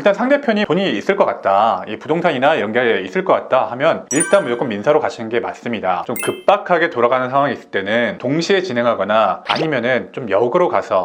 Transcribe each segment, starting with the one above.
일단 상대편이 돈이 있을 것 같다. 이 부동산이나 연결이 있을 것 같다 하면 일단 무조건 민사로 가시는 게 맞습니다. 좀 급박하게 돌아가는 상황이 있을 때는 동시에 진행하거나 아니면은 좀 역으로 가서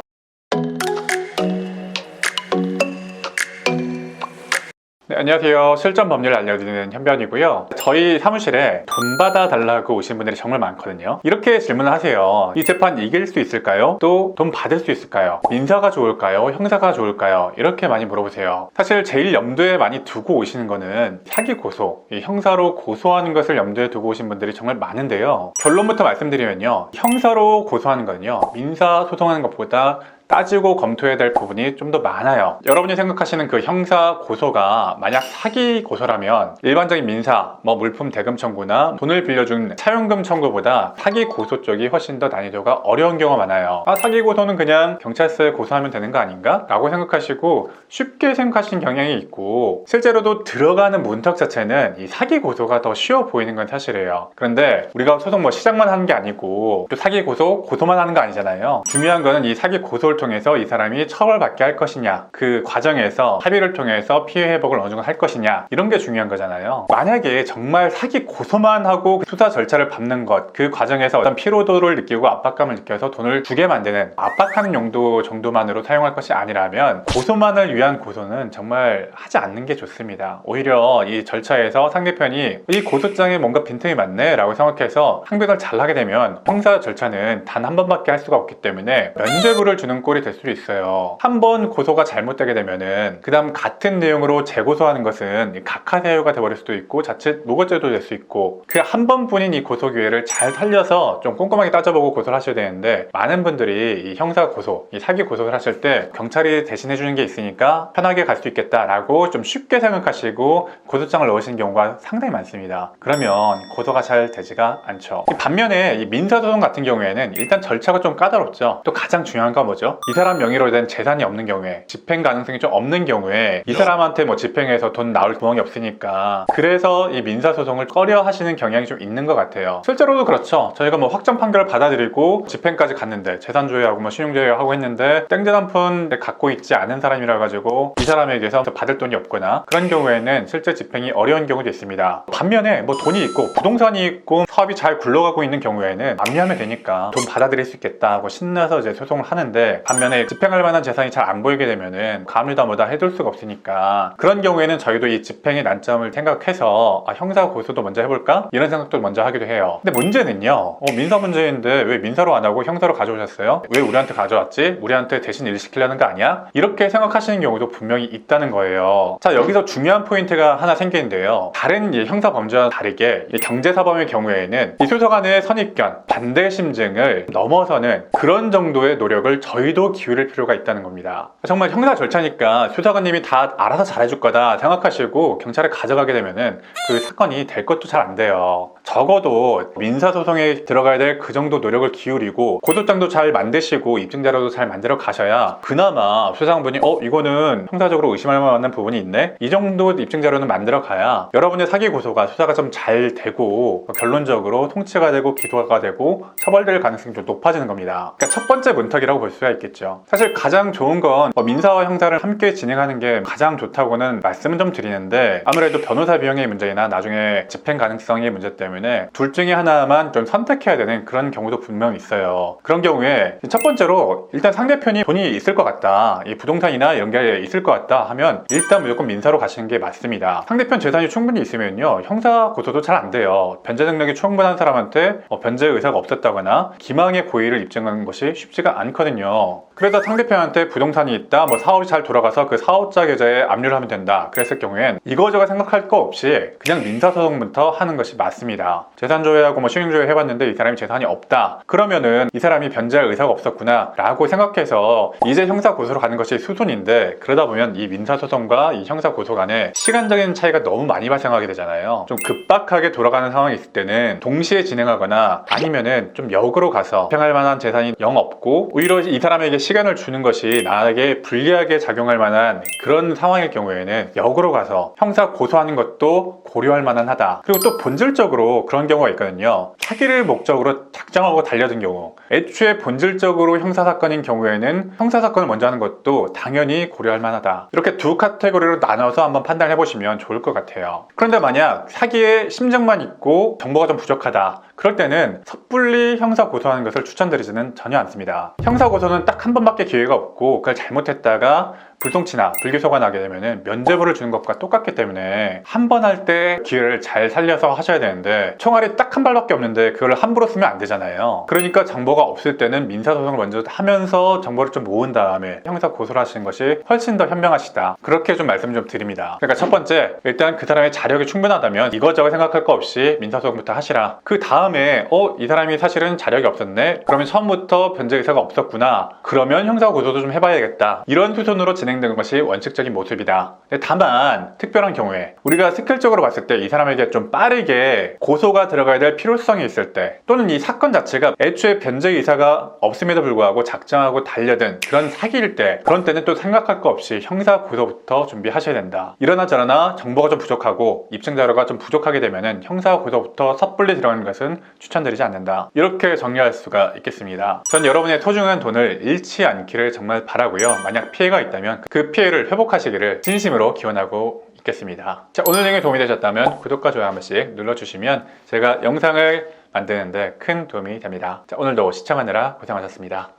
네, 안녕하세요. 실전 법률을 알려드리는 현변이고요. 저희 사무실에 돈 받아 달라고 오신 분들이 정말 많거든요. 이렇게 질문을 하세요. 이 재판 이길 수 있을까요? 또 돈 받을 수 있을까요? 민사가 좋을까요? 형사가 좋을까요? 이렇게 많이 물어보세요. 사실 제일 염두에 많이 두고 오시는 거는 사기 고소, 이 형사로 고소하는 것을 염두에 두고 오신 분들이 정말 많은데요. 결론부터 말씀드리면요. 형사로 고소하는 거는요. 민사 소송하는 것보다 따지고 검토해야 될 부분이 좀 더 많아요. 여러분이 생각하시는 그 형사 고소가 만약 사기 고소라면 일반적인 민사, 뭐 물품 대금 청구나 돈을 빌려준 차용금 청구보다 사기 고소 쪽이 훨씬 더 난이도가 어려운 경우가 많아요. 아, 사기 고소는 그냥 경찰서에 고소하면 되는 거 아닌가? 라고 생각하시고 쉽게 생각하시는 경향이 있고 실제로도 들어가는 문턱 자체는 이 사기 고소가 더 쉬워 보이는 건 사실이에요. 그런데 우리가 소송 뭐 시작만 하는 게 아니고 또 사기 고소, 고소만 하는 거 아니잖아요. 중요한 거는 이 사기 고소를 통해서 이 사람이 처벌받게 할 것이냐 그 과정에서 합의를 통해서 피해 회복을 어느 정도 할 것이냐 이런 게 중요한 거잖아요. 만약에 정말 사기 고소만 하고 수사 절차를 밟는 것 그 과정에서 어떤 피로도를 느끼고 압박감을 느껴서 돈을 주게 만드는 압박하는 용도 정도만으로 사용할 것이 아니라면 고소만을 위한 고소는 정말 하지 않는 게 좋습니다. 오히려 이 절차에서 상대편이 이 고소장에 뭔가 빈틈이 많네 라고 생각해서 항변을 잘 하게 되면 형사 절차는 단 한 번밖에 할 수가 없기 때문에 면죄부를 주는 꼴이 될 수도 있어요. 한 번 고소가 잘못되게 되면은 그 다음 같은 내용으로 재고소하는 것은 각하사유가 돼버릴 수도 있고 자칫 무고죄도 될 수 있고 그 한 번뿐인 이 고소 기회를 잘 살려서 좀 꼼꼼하게 따져보고 고소를 하셔야 되는데 많은 분들이 이 형사 고소, 이 사기 고소를 하실 때 경찰이 대신해 주는 게 있으니까 편하게 갈 수 있겠다라고 좀 쉽게 생각하시고 고소장을 넣으시는 경우가 상당히 많습니다. 그러면 고소가 잘 되지가 않죠. 이 반면에 이 민사소송 같은 경우에는 일단 절차가 좀 까다롭죠. 또 가장 중요한 건 뭐죠? 이 사람 명의로 된 재산이 없는 경우에 집행 가능성이 좀 없는 경우에 이 사람한테 뭐 집행해서 돈 나올 구멍이 없으니까 그래서 이 민사 소송을 꺼려 하시는 경향이 좀 있는 것 같아요. 실제로도 그렇죠. 저희가 뭐 확정 판결을 받아들이고 집행까지 갔는데 재산 조회하고 뭐 신용 조회하고 했는데 땡전 한푼 갖고 있지 않은 사람이라 가지고 이 사람에게서 받을 돈이 없거나 그런 경우에는 실제 집행이 어려운 경우도 있습니다. 반면에 뭐 돈이 있고 부동산이 있고 사업이 잘 굴러가고 있는 경우에는 압류하면 되니까 돈 받아들일 수 있겠다 하고 신나서 이제 소송을 하는데 반면에 집행할 만한 재산이 잘 안 보이게 되면은 가압류다 뭐다 해둘 수가 없으니까 그런 경우에는 저희도 이 집행의 난점을 생각해서 아, 형사 고소도 먼저 해볼까 이런 생각도 먼저 하기도 해요. 근데 문제는요. 어, 민사 문제인데 왜 민사로 안 하고 형사로 가져오셨어요? 왜 우리한테 가져왔지? 우리한테 대신 일 시키려는 거 아니야? 이렇게 생각하시는 경우도 분명히 있다는 거예요. 자 여기서 중요한 포인트가 하나 생기는데요. 다른 이 형사 범죄와 다르게 이 경제사범의 경우에는 이 수사관의 선입견, 반대 심증을 넘어서는 그런 정도의 노력을 저희 도 기울일 필요가 있다는 겁니다. 정말 형사 절차니까 수사관님이 다 알아서 잘해줄 거다 생각하시고 경찰에 가져가게 되면은 그 사건이 될 것도 잘 안 돼요. 적어도 민사소송에 들어가야 될 그 정도 노력을 기울이고 고소장도 잘 만드시고 입증자료도 잘 만들어 가셔야 그나마 수사관분이 어 이거는 형사적으로 의심할 만한 부분이 있네 이 정도 입증자료는 만들어 가야 여러분의 사기 고소가 수사가 좀 잘 되고 결론적으로 통치가 되고 기소가 되고 처벌될 가능성이 좀 높아지는 겁니다. 그러니까 첫 번째 문턱이라고 볼 수가 있겠죠. 사실 가장 좋은 건 뭐 민사와 형사를 함께 진행하는 게 가장 좋다고는 말씀은 좀 드리는데 아무래도 변호사 비용의 문제나 나중에 집행 가능성의 문제 때문에 둘 중에 하나만 좀 선택해야 되는 그런 경우도 분명 있어요. 그런 경우에 첫 번째로 일단 상대편이 돈이 있을 것 같다. 이 부동산이나 연결이 있을 것 같다 하면 일단 무조건 민사로 가시는 게 맞습니다. 상대편 재산이 충분히 있으면요. 형사 고소도 잘 안 돼요. 변제 능력이 충분한 사람한테 어, 변제 의사가 없었다거나 기망의 고의를 입증하는 것이 쉽지가 않거든요. 그래서 상대편한테 부동산이 있다, 뭐 사업이 잘 돌아가서 그 사업자 계좌에 압류를 하면 된다. 그랬을 경우엔 이거저거 생각할 거 없이 그냥 민사소송부터 하는 것이 맞습니다. 재산 조회하고 뭐 신용 조회 해봤는데 이 사람이 재산이 없다. 그러면은 이 사람이 변제할 의사가 없었구나. 라고 생각해서 이제 형사 고소로 가는 것이 수순인데 그러다 보면 이 민사 소송과 이 형사 고소 간에 시간적인 차이가 너무 많이 발생하게 되잖아요. 좀 급박하게 돌아가는 상황이 있을 때는 동시에 진행하거나 아니면은 좀 역으로 가서 평할 만한 재산이 영 없고 오히려 이 사람에게 시간을 주는 것이 나에게 불리하게 작용할 만한 그런 상황일 경우에는 역으로 가서 형사 고소하는 것도 고려할 만한 하다. 그리고 또 본질적으로 그런 경우가 있거든요. 사기를 목적으로 작정하고 달려든 경우, 애초에 본질적으로 형사사건인 경우에는 형사사건을 먼저 하는 것도 당연히 고려할 만하다. 이렇게 두 카테고리로 나눠서 한번 판단해 보시면 좋을 것 같아요. 그런데 만약 사기의 심정만 있고 정보가 좀 부족하다. 그럴 때는 섣불리 형사 고소하는 것을 추천드리지는 전혀 않습니다. 형사 고소는 딱 한 번밖에 기회가 없고 그걸 잘못했다가 불통치나 불기소가 나게 되면 면죄부를 주는 것과 똑같기 때문에 한 번 할 때 기회를 잘 살려서 하셔야 되는데 총알이 딱 한 발밖에 없는데 그걸 함부로 쓰면 안 되잖아요. 그러니까 정보가 없을 때는 민사소송을 먼저 하면서 정보를 좀 모은 다음에 형사 고소를 하시는 것이 훨씬 더 현명하시다. 그렇게 좀 말씀 좀 드립니다. 그러니까 첫 번째 일단 그 사람의 자력이 충분하다면 이것저것 생각할 거 없이 민사소송부터 하시라. 그 다음에 어 이 사람이 사실은 자력이 없었네. 그러면 처음부터 변제 의사가 없었구나. 그러면 형사 고소도 좀 해봐야겠다. 이런 수순으로 진행되는 것이 원칙적인 모습이다. 근데 다만 특별한 경우에 우리가 스킬적으로 봤을 때 이 사람에게 좀 빠르게 고소가 들어가야 될 필요성이 있을 때 또는 이 사건 자체가 애초에 변제 의사가 없음에도 불구하고 작정하고 달려든 그런 사기일 때 그런 때는 또 생각할 거 없이 형사 고소부터 준비하셔야 된다. 이러나 저러나 정보가 좀 부족하고 입증 자료가 좀 부족하게 되면은 형사 고소부터 섣불리 들어가는 것은 추천드리지 않는다. 이렇게 정리할 수가 있겠습니다. 전 여러분의 소중한 돈을 잃지 않기를 정말 바라고요. 만약 피해가 있다면 그 피해를 회복하시기를 진심으로 기원하고 있겠습니다. 자, 오늘 내용이 도움이 되셨다면 구독과 좋아요 한 번씩 눌러주시면 제가 영상을 만드는데 큰 도움이 됩니다. 자, 오늘도 시청하느라 고생하셨습니다.